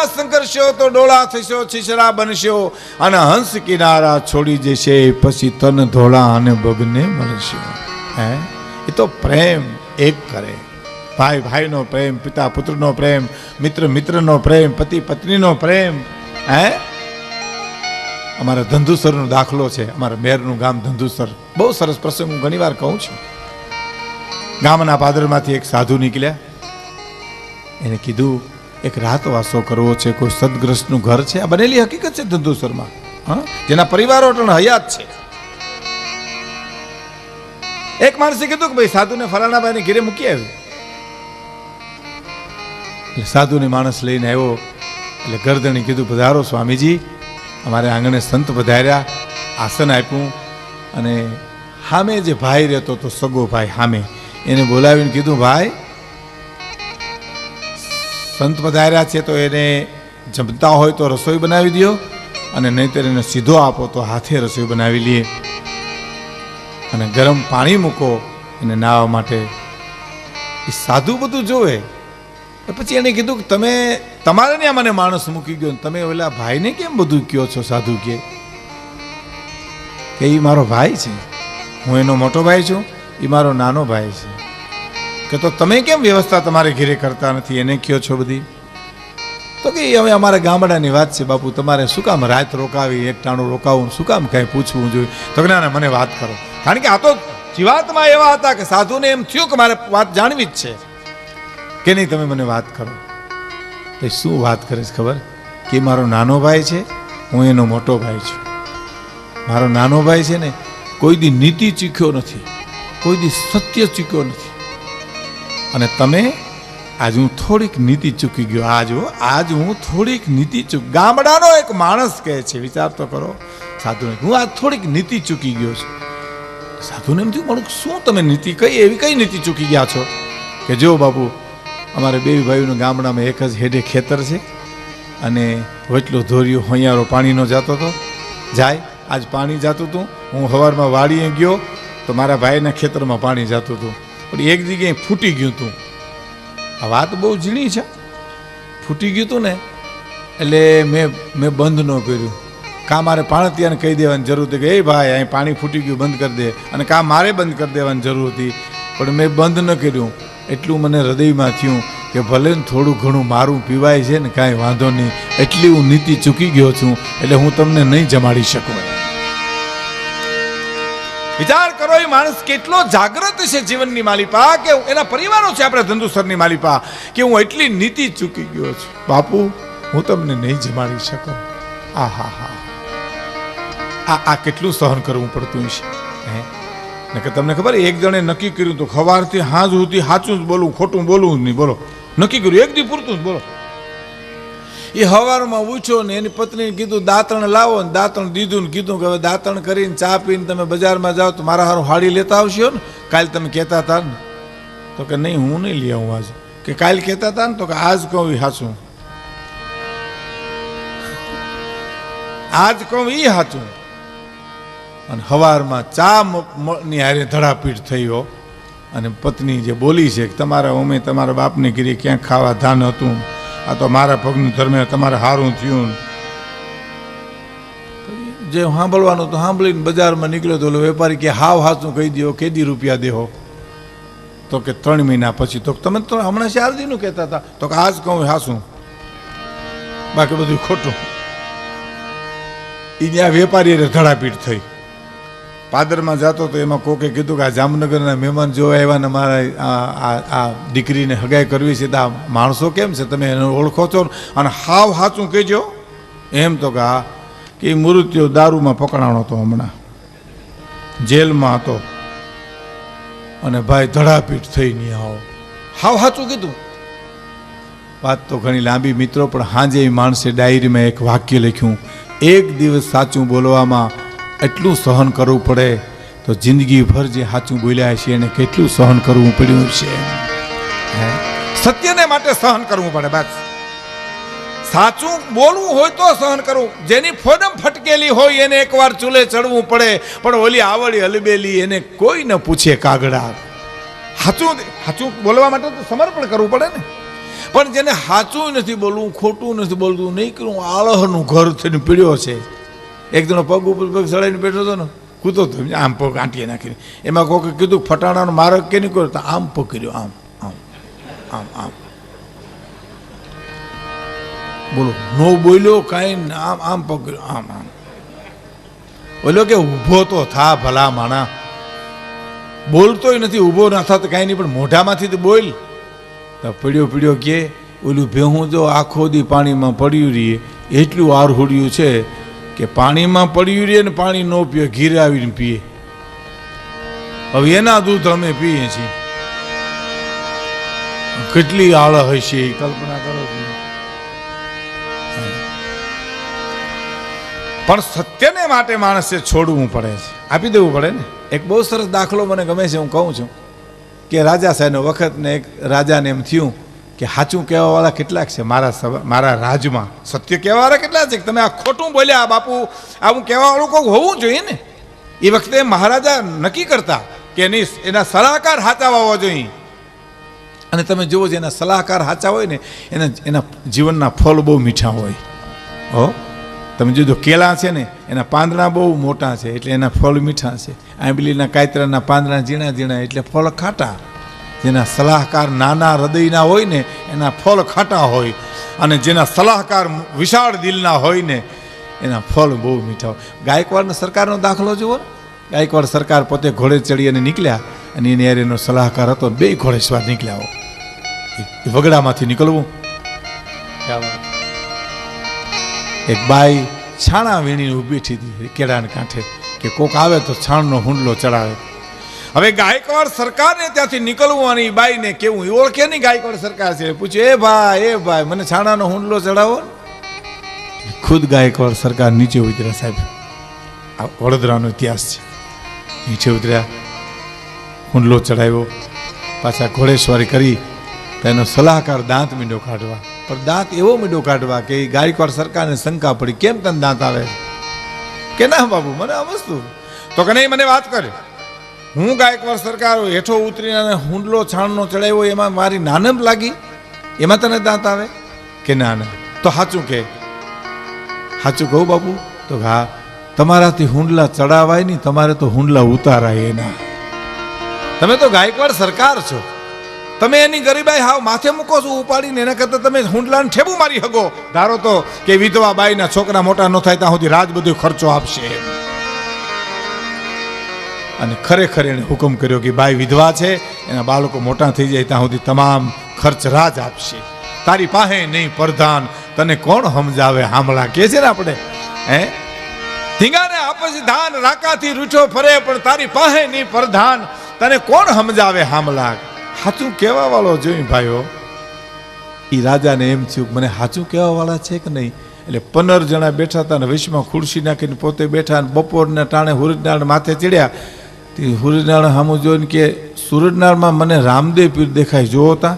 ડોળા સંકરશો તો ડોળા થશો, છીછરા બનશો અને હંસ કિનારા છોડી જશે. પછી તન ધોળા અને બગને મળશે. હે? એ તો પ્રેમ એક કરે. ભાઈ ભાઈનો પ્રેમ, પિતા પુત્રનો પ્રેમ, મિત્ર મિત્રનો પ્રેમ, પતિ પત્નીનો પ્રેમ. હે? અમારા ધંધુસરનો દાખલો છે. અમારા મેરનું ગામ ધંધુસર. બહુ સરસ પ્રસંગ હું ઘણીવાર કહું છું. ગામના પાદરમાંથી એક સાધુ નીકળ્યા. એને કીધું એક રાતવાસો કરવો છે, કોઈ સદગ્રસ્તનું ઘર છે? આ બનેલી હકીકત છે ધંધુસરમાં હા? જેના પરિવારો પણ હયાત છે. એક માણસે કીધું કે ભાઈ સાધુને ફલાણાભાઈને ઘેરે મૂકી આવ્યું. એટલે સાધુને માણસ લઈને આવ્યો. એટલે ગરદણી કીધું, પધારો સ્વામીજી. અમારે આંગણે સંત પધાર્યા, આસન આપ્યું અને સામે જે ભાઈ રહેતો તો સગો ભાઈ સામે એને બોલાવીને કીધું, ભાઈ સંત પધાર્યા છે તો એને જમતા હોય તો રસોઈ બનાવી દો અને નહીંતર એને સીધો આપો તો હાથે રસોઈ બનાવી લઈએ અને ગરમ પાણી મૂકો એને નાહવા માટે. એ સાધુ બધું જોવે. પછી એને કીધું કે તમે, તમારે ત્યાં મને માણસ મૂકી ગયો ને તમે ઓલા ભાઈને કેમ બધું કયો છો સાધુ કે? એ મારો ભાઈ છે. હું એનો મોટો ભાઈ છું એ મારો નાનો ભાઈ છે. કે તો તમે કેમ વ્યવસ્થા તમારે ઘેરે કરતા નથી? એને કયો છો બધી? તો કે હવે અમારા ગામડાની વાત છે, બાપુ. તમારે શું કામ રાત રોકાવી, એક ટાણું રોકાવું? શું કામ કાંઈ પૂછવું જોઈએ? તો કે ના મને વાત કરો. કારણ કે આ તો જીવાતમાં એવા હતા કે સાધુને એમ થયું કે મારે વાત જાણવી જ છે. કે નહીં, તમે મને વાત કરો. તો શું વાત કરીશ ખબર? કે મારો નાનો ભાઈ છે, હું એનો મોટો ભાઈ છું. મારો નાનો ભાઈ છે ને, કોઈ દી નીતિ ચીખ્યો નથી. કોઈ દી સત્ય ચીખ્યો નથી. અને તમે આજ હું થોડીક નીતિ ચૂકી ગયો. આજ આજ હું થોડીક નીતિ ચૂક, ગામડાનો એક માણસ કહે છે, વિચાર તો કરો. સાધુને, હું આજ થોડીક નીતિ ચૂકી ગયો છું. સાધુને એમ થયું મારું શું તમે નીતિ કઈ, એવી કઈ નીતિ ચૂકી ગયા છો? કે જો બાપુ, અમારે બે ભાઈઓના ગામડામાં એક જ હેડે ખેતર છે અને વચલો ધોર્યો હોંયારો પાણીનો જતો હતો. જાય, આજ પાણી જતું હતું હું સવારમાં વાડીએ ગયો તો મારા ભાઈના ખેતરમાં પાણી જતું હતું પણ એક જગ્યાએ ફૂટી ગયું હતું આ વાત બહુ ઝીણી છે. ફૂટી ગયું હતું ને, એટલે મેં મેં બંધ ન કર્યું. કાં મારે પાણતિયાને કહી દેવાની જરૂર હતી કે, એ ભાઈ, અહીં પાણી ફૂટી ગયું, બંધ કરી દે. અને કાં મારે બંધ કરી દેવાની જરૂર હતી. પણ મેં બંધ ન કર્યું. એટલું મને હૃદયમાં થયું કે ભલે ને થોડું ઘણું મારું પીવાય છે ને, કાંઈ વાંધો નહીં. એટલી હું નીતિ ચૂકી ગયો છું, એટલે હું તમને નહીં જમાડી શકું. વિચાર કરો એ માણસ કેટલો જાગ્રત છે જીવનની માલિપા કે એના પરિવારો છે આપણે ધંધુસરની માલિપા કે હું એટલી નીતિ ચૂકી ગયો છું. બાપુ, હું તમને નહીં જમાડી શકું. આ, હા હા. આ આ કેટલું સહન કરવું પડતું છે હે? કે તમને ખબર એક જણે નક્કી કર્યું તો ખવારથી હાજ સુધી સાચું જ બોલવું ખોટું બોલવું જ નહીં. બોલો. નક્કી કર્યું, એક દી પૂરતું જ બોલો. એ હવારમાં ઉઠ્યો ને એની પત્નીને કીધું, દાંતણ લાવો ને દાંતણ દીધું ને કીધું કે હવે દાંતણ કરીને ચા પીને તમે બજારમાં જાઓ તો મારા હારું હાડી લેતા આવશો ને? કાલ તમે કહેતા હતા ને. તો કે, નહીં, હું નહીં લઈ આવું આજે. કે, કાલ કહેતા હતા ને? તો કે, આજ કહું એ સાચું આજ કહું એ સાચું અને હવારમાં ચા ની હારે ધડાપીટ થયો અને પત્ની જે બોલી છે કે, તમારા અમે તમારા બાપને કીધી ક્યાંક ખાવા ધાન હતું. આ તો મારા પગનું ધર્મે તમારે હારું થયું. જે સાંભળવાનું તો સાંભળીને બજારમાં નીકળ્યો તો વેપારી કે, હાવ હાચું કહી દો કેદી રૂપિયા દેહો? તો કે, ત્રણ મહિના પછી. તો તમે તો હમણાં ચાર દીનું કહેતા હતા. તો કે, આજ કહું હાસું બાકી બધું ખોટું. એ ત્યાં વેપારી ધડાપીટ થઈ. પાદરમાં જતો તો એમાં કોકે કીધું કે આ જામનગરના મહેમાન જોવા આવ્યા ને મારા આ- દીકરીને હગાઈ કરવી છે તો આ માણસો કેમ છે? તમે એને ઓળખો છો અને હાવ હાચું કહેજો. એમ તો કે કે એ મૃત્યુ દારૂમાં પકડાણો હતો હમણાં. જેલમાં હતો. અને ભાઈ ધડાપીટ થઈ નહીં આવો. હાવ હાચું કીધું. વાત તો ઘણી લાંબી મિત્રો, પણ હાજે એ માણસે ડાયરીમાં એક વાક્ય લખ્યું. એક દિવસ સાચું બોલવામાં એટલું સહન કરવું પડે તો જિંદગીભર જે સાચું બોલ્યા છે એને કેટલું સહન કરવું પડ્યું છે? સત્યને માટે સહન કરવું પડે, બસ. સાચું બોલવું હોય તો સહન કરવું. જેની ફોડમ ફટકેલી હોય એને એકવાર ચૂલે ચડવું પડે, પણ ઓલી આવડી હલબેલી એને કોઈ ન પૂછે કાગડા. સાચું સાચું બોલવા માટે તો સમર્પણ કરવું પડે ને. પણ જેને સાચું નથી બોલવું, ખોટું નથી બોલતું નહીં કરું આળહનું ઘર થઈને પીડ્યો છે એક જણો પગ ઉપર પગ ચડાવીને બેઠો હતો ને, કૂતો હતો આમ પગ આંટીએ નાખીને. એમાં કોઈકે કીધું, ફટાણાનો મારક કે નહીં કર્યો? આમ કર્યો, આમ આમ આમ આમ. બોલો, નો બોલ્યો, કાંઈ આમ આમ પગ કર્યો, આમ આમ. બોલ્યો કે, ઊભો તો થા ભલા માણા. બોલતોય નથી, ઊભો ના થતો કાંઈ નહીં, પણ મોઢામાંથી તો બોલ. તો પીડ્યો પીડ્યો કે, ઓલું ભેહું જો આખો દી પાણીમાં પડ્યું રહીએ, એટલું આરહુડ્યું છે કે પાણીમાં પડ્યું રહે ને પાણી ન પીએ ઘીરે આવીને પીએ. હવે એના દૂધ અમે પીએ છીએ. કેટલી આળ હશે એ કલ્પના કરો છો. પણ સત્યને માટે માણસે છોડવું પડે છે. આપી દેવું પડે ને? એક બહુ સરસ દાખલો મને ગમે છે, હું કહું છું. કે રાજા સાહેબનો વખત ને એક રાજાને એમ થયું કે સાચું કહેવાવાળા કેટલાક છે? મારા મારા રાજમાં. સત્ય કહેવાવાળા કેટલા છે? તમે આ ખોટું બોલ્યા, બાપુ, આવું કહેવાવાળું કોઈ હોવું જોઈએ ને? એ વખતે મહારાજા નક્કી કરતા કે એની એના સલાહકાર હાચા હોવા જોઈએ. અને તમે જુઓ જેના સલાહકાર સાચા હોય ને, એના એના જીવનના ફળ બહુ મીઠા હોય. હો? તમે જોજો કેળા છે ને, એના પાંદડા બહુ મોટા છે, એટલે એના ફળ મીઠા છે. આંબલીના કાયતરાના પાંદડા ઝીણા ઝીણા, એટલે ફળ ખાટા. જેના સલાહકાર નાના હૃદયના હોય ને એના ફળ ખાટા હોય અને જેના સલાહકાર વિશાળ દિલના હોય ને એના ફળ બહુ મીઠા હોય. ગાયકવાડ સરકારનો દાખલો જુઓ ગાયકવાડ સરકાર પોતે ઘોડે ચડી અને નીકળ્યા અને એની યાર એનો સલાહકાર હતો બે ઘોડે સ્વાદ નીકળ્યા વગડામાંથી નીકળવું. એક બાઈ છાણા વીણીને ઊભી હતી કેળાને કાંઠે કે કોક આવે તો છાણનો હુંડલો ચડાવે. હવે ગાયકવાડ સરકારને ત્યાંથી નીકળવું અને બાઈને કેવું? એ ઓળખે નહીં ગાયકવાડ સરકાર છે? પૂછ્યું એ ભાઈ એ ભાઈ, મને છાણાનો હુંડલો ચડાવો ખુદ ગાયકવાડ સરકાર નીચે ઉતર્યા, સાહેબ. આ વડોદરાનો ઇતિહાસ છે. નીચે ઉતર્યા, હુંડલો ચડાવ્યો, પાછા ઘોડેશ્વારી કરી તેનો સલાહકાર દાંત મીંડો કાઢવા. પણ દાંત એવો મીંડો કાઢવા કે ગાયકવાડ સરકારને શંકા પડી, કેમ તને દાંત આવે? કે ના, બાબુ, મને આ વસ્તુ. તો કે નહીં, મને વાત કરે. હું ગાયકવાડ સરકાર હેઠો ઉતરીને હુંડલો છાણનો ચડાવ્યો એમાં મારી નાનમ લાગી. એમાં તને દાંત આવે? કે ના ના. તો સાચું કે. સાચું કહું બાપુ? તો હા, તમારાથી હુંડલા ચડાવાય નહીં, તમારે તો હુંડલા ઉતારાય એના. તમે તો ગાયકવાડ સરકાર છો. તમે એની ગરીબાઈ હાવ માથે મૂકો છો ઉપાડીને, એના કરતાં તમે હુંડલાને ઠેબુ મારી હગો. ધારો તો કે વિધવા બાઈના છોકરા મોટા ન થાય, ત્યાં સુધી રાજ બધો ખર્ચો આપશે. અને ખરેખર એણે હુકમ કર્યો કે બાઈ વિધવા છે, એના બાળકો મોટા થઈ જાય ત્યાં સુધી તમામ ખર્ચ રાજ આપશે. તારી પાસે નહીં પ્રધાન, તને કોણ સમજાવે? હામળા કે છે ને આપણે? હે? ધીંગાને આપે ધાન, રાકાથી રૂઠો ફરે, પણ તારી પાસે નહીં પ્રધાન, તને કોણ સમજાવે હામલા સાચું કહેવા વાળો જોઈ ભાઈઓ એ રાજાને એમ થયું કે મને સાચું કહેવા વાળા છે કે નહીં? એટલે પંદર જણા બેઠા હતા ને વિશ્વમાં ખુરશી નાખીને પોતે બેઠા અને બપોરના ટાણે હુરજનાળ માથે ચડ્યા. હુરજનાળ સામું જોઈને કે સૂરજનાળમાં મને રામદેવ પીર દેખાય. જોવો તા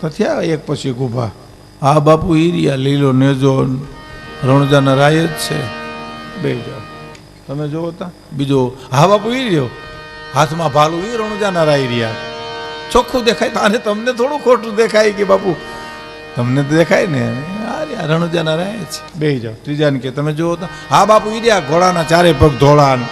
તો થયા એક પછી ગુફા હા બાપુ ઈરિયા લીલો નેજો, રણજાના રાય જ છે. બે જાઓ તમે જોવો તા બીજો, હા બાપુ, ઈ હાથમાં ભાલું એ રણજાના રાય રહ્યા. ચોખ્ખું દેખાય અને તમને થોડું ખોટું દેખાય કે બાપુ? તમને તો દેખાય ને. આ રહ્યા, રણજાના રાય છે. બે જાઓ ત્રીજાને કે, તમે જોવો હતા. હા બાપુ, ઈ ઘોડાના ચારે પગ ધોળા ને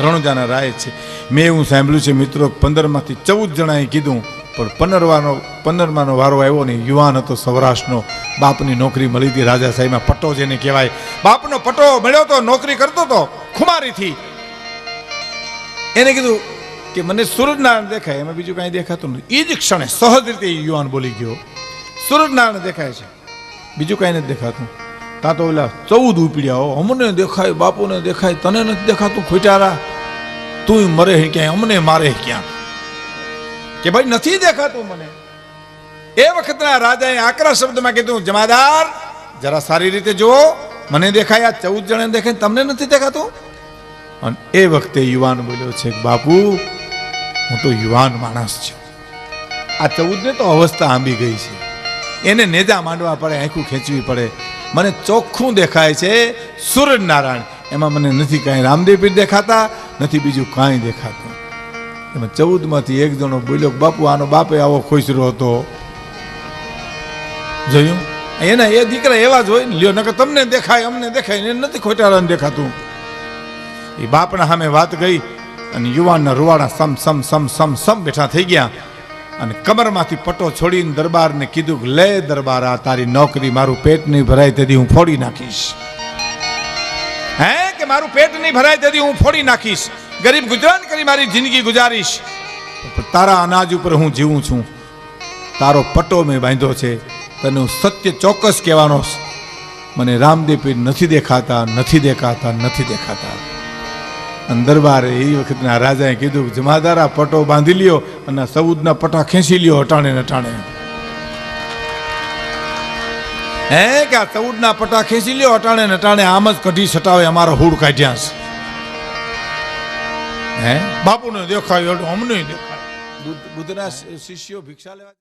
રણુજાના રાય છે. મેં એવું સાંભળ્યું છે, મિત્રો, પંદરમાંથી ચૌદ જણાએ કીધું, પણ પંદરવાનો પંદરમાનો વારો આવ્યો ને યુવાન હતો સૌરાષ્ટ્રનો. બાપની નોકરી મળી હતી, રાજા સાહેબમાં પટ્ટો જેને કહેવાય. બાપનો પટ્ટો મળ્યો તો નોકરી કરતો તો ખુમારીથી. એને કીધું કે મને સૂરજનારાયણ દેખાય, એમાં બીજું કાંઈ દેખાતું નથી. એ જ ક્ષણે સહજ રીતે યુવાન બોલી ગયો. સૂરજનારાયણ દેખાય છે. બીજું કાંઈ નથી દેખાતું. ત્યાં તો ઓલા ચૌદ ઉપડ્યા અમને દેખાય, બાપુને દેખાય, તને નથી દેખાતું? ખોટારા તું મરે ક્યાંય? અમને મારે ક્યાં કે ભાઈ, નથી દેખાતું મને? એ વખતના રાજાએ આકરા શબ્દમાં કીધું, જમાદાર, જરા સારી રીતે જુઓ. મને દેખાય, આ ચૌદ જણે દેખાય, તમને નથી દેખાતું? અને એ વખતે યુવાન બોલ્યો છે, બાપુ, હું તો યુવાન માણસ છું. આ ચૌદને તો અવસ્થા આંબી ગઈ છે. એને નેજા માંડવા પડે, આંખું ખેંચવી પડે. મને ચોખ્ખું દેખાય છે સૂરજનારાયણ એમાં મને નથી કાંઈ રામદેવ દેખાતા, નથી બીજું કાંઈ દેખાતું. એમાં ચૌદમાંથી એક જણો બોલ્યો, બાપુ, આનો બાપે આવો ખુશરો હતો. જોયું? એના એ દીકરા એવા જ હોય ને, લ્યો, નકર તમને દેખાય, અમને દેખાય ને નથી ખોટારાને દેખાતું. એ બાપના સામે વાત ગઈ અને યુવાનના રૂવાડા સમ સમ સમ સમ સમ બેઠા થઈ ગયા. અને કમરમાંથી પટો છોડીને દરબારને કીધું કે, લે દરબાર આ તારી નોકરી મારું પેટ નહીં ભરાય, તેથી હું ફોડી નાખીશ. હે કે મારું પેટ નહીં ભરાય, તેથી હું ફોડી નાખીશ? ગરીબ ગુજરાન કરી મારી જિંદગી ગુજારીશ. તારા અનાજ ઉપર હું જીવું છું. તારો પટ્ટો મેં બાંધ્યો છે. તને હું સત્ય ચોક્કસ કહેવાનો મને રામદેવ નથી દેખાતા નથી દેખાતા નથી દેખાતા. દરબારે એ વખતના રાજાએ કીધું જમાદારા પટો બાંધી લ્યો અને સૌદના પટા ખેંચી લ્યો અટાણે ને અટાણે. હે કે આ ચૌદના પટા ખેંચી લ્યો અટાણે ને અટાણે, આમ જ કઢી સટાવે અમારો હુડ કાઢ્યા છે. હે? બાપુને દેખાય અમને દેખાય બુદ્ધ બુદ્ધના શિષ્યો ભિક્ષા લેવા